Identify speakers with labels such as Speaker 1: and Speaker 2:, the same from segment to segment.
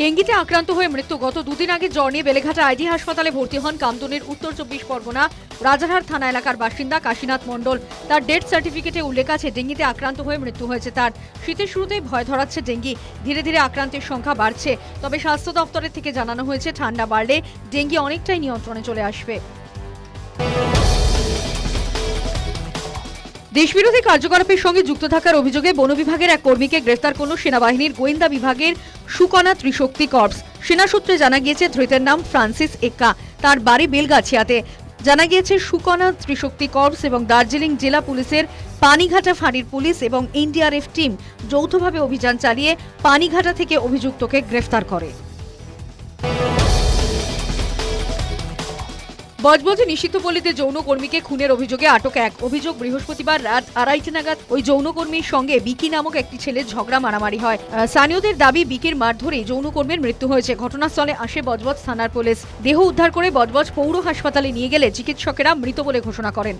Speaker 1: ডেঙ্গিতে আক্রান্ত হয়ে মৃত্যু। গত দুদিন আগে জ্বর নিয়ে বেলেঘাটা আইডি হাসপাতালে ভর্তি হন কামদুনির উত্তর চব্বিশ পরগনা রাজারহাট থানা এলাকার বাসিন্দা কাশীনাথ মণ্ডল। তার ডেথ সার্টিফিকেটে উল্লেখ আছে, ডেঙ্গিতে আক্রান্ত হয়ে মৃত্যু হয়েছে তার। শীতের শুরুতেই ভয় ধরাচ্ছে ডেঙ্গি। ধীরে ধীরে আক্রান্তের সংখ্যা বাড়ছে। তবে স্বাস্থ্য দপ্তরের থেকে জানানো হয়েছে, ঠান্ডা বাড়লে ডেঙ্গি অনেকটাই নিয়ন্ত্রণে চলে আসবে। দেশবিরোধী কার্যকলাপের সঙ্গে যুক্ত থাকার অভিযোগে বন বিভাগের এক কর্মীকে গ্রেফতার করল সেনাবাহিনীর গোয়েন্দা বিভাগের সুকনা ত্রিশক্তি কর্পস। সেনা সূত্রে জানা গিয়েছে, ধৃতের নাম ফ্রান্সিস এক্কা। তার বাড়ি বেলগাছিয়াতে। জানা গিয়েছে সুকনা ত্রিশক্তি কর্পস এবং দার্জিলিং জেলা পুলিশের পানিঘাটা ফাঁড়ির পুলিশ এবং এনডিআরএফ টিম যৌথভাবে অভিযান চালিয়ে পানিঘাটা থেকে অভিযুক্তকে গ্রেফতার করে। বজবজে নিষিদ্ধ পল্লীতে যৌনকর্মীকে খুনের অভিযোগে আটক এক। অভিযোগ বৃহস্পতিবার রাত আড়াইটে নাগাদ। ওই যৌনকর্মীর সঙ্গে বিকি নামক একটি ছেলের ঝগড়া, মারামারি হয়। স্থানীয়দের দাবি, বিকির মারধরে যৌনকর্মীর মৃত্যু হয়েছে। ঘটনাস্থলে আসে বজবজ থানার পুলিশ। দেহ উদ্ধার করে বজবজ পৌর হাসপাতালে নিয়ে গেলে চিকিৎসকেরা মৃত বলে ঘোষণা করেন।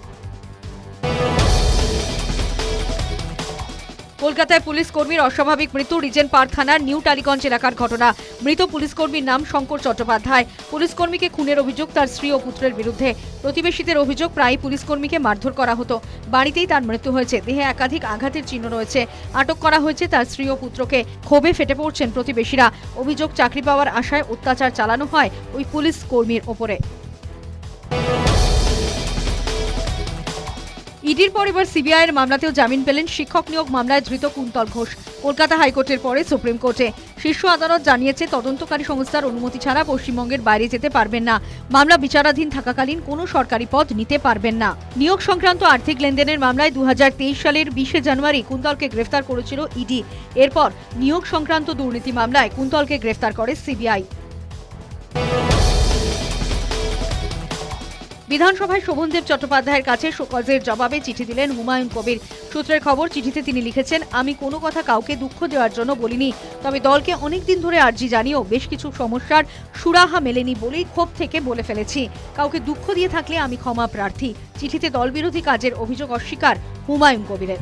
Speaker 1: কলকাতায় পুলিশ কর্মীর অস্বাভাবিক মৃত্যু রিজেন্ট পার্ক থানার নিউ টালিগঞ্জ এলাকার ঘটনা। মৃত পুলিশ কর্মীর নাম শঙ্কর চট্টোপাধ্যায়। পুলিশ কর্মীকে খুনের অভিযোগ তার স্ত্রী ও পুত্রের বিরুদ্ধে। প্রতিবেশীদের অভিযোগ প্রায় পুলিশ কর্মীকে মারধর করা হতো। বাড়িতেই তার মৃত্যু হয়েছে। দেহে একাধিক আঘাতের চিহ্ন রয়েছে। আটক করা হয়েছে তার স্ত্রী ও পুত্রকে। ক্ষোভে ফেটে পড়ছেন প্রতিবেশীরা। অভিযোগ, চাকরি পাওয়ার আশায় অত্যাচার চালানো হয় ওই পুলিশ কর্মীর ওপরে। ইডির পর এবার সিবিআইয়ের মামলাতেও জামিন পেলেন শিক্ষক নিয়োগ মামলায় ধৃত কুন্তল ঘোষ। কলকাতা হাইকোর্টের পরে সুপ্রিম কোর্টে। শীর্ষ আদালত জানিয়েছে, তদন্তকারী সংস্থার অনুমতি ছাড়া পশ্চিমবঙ্গের বাইরে যেতে পারবেন না। মামলা বিচারাধীন থাকাকালীন কোনো সরকারি পদ নিতে পারবেন না। নিয়োগ সংক্রান্ত আর্থিক লেনদেনের মামলায় দু হাজার তেইশ সালের বিশে জানুয়ারি কুন্তলকে গ্রেফতার করেছিল ইডি। এরপর নিয়োগ সংক্রান্ত দুর্নীতি মামলায় কুন্তলকে গ্রেফতার করে সিবিআই। বিধানসভায় শোভনদেব চট্টোপাধ্যায়ের কাছে শোকজের জবাবে চিঠি দিলেন হুমায়ুন কবির। সূত্রের খবর, চিঠিতে তিনি লিখেছেন, আমি কোনো কথা কাউকে দুঃখ দেওয়ার জন্য বলিনি, তবে দলকে অনেক দিন ধরে আর্জি জানিয়েও বেশ কিছু সমস্যার সুরাহা মেলেনি বলেই ক্ষোভ থেকে বলে ফেলেছি। কাউকে দুঃখ দিয়ে থাকলে আমি ক্ষমা প্রার্থী। চিঠিতে দলবিরোধী কাজের অভিযোগ অস্বীকার হুমায়ুন কবিরের।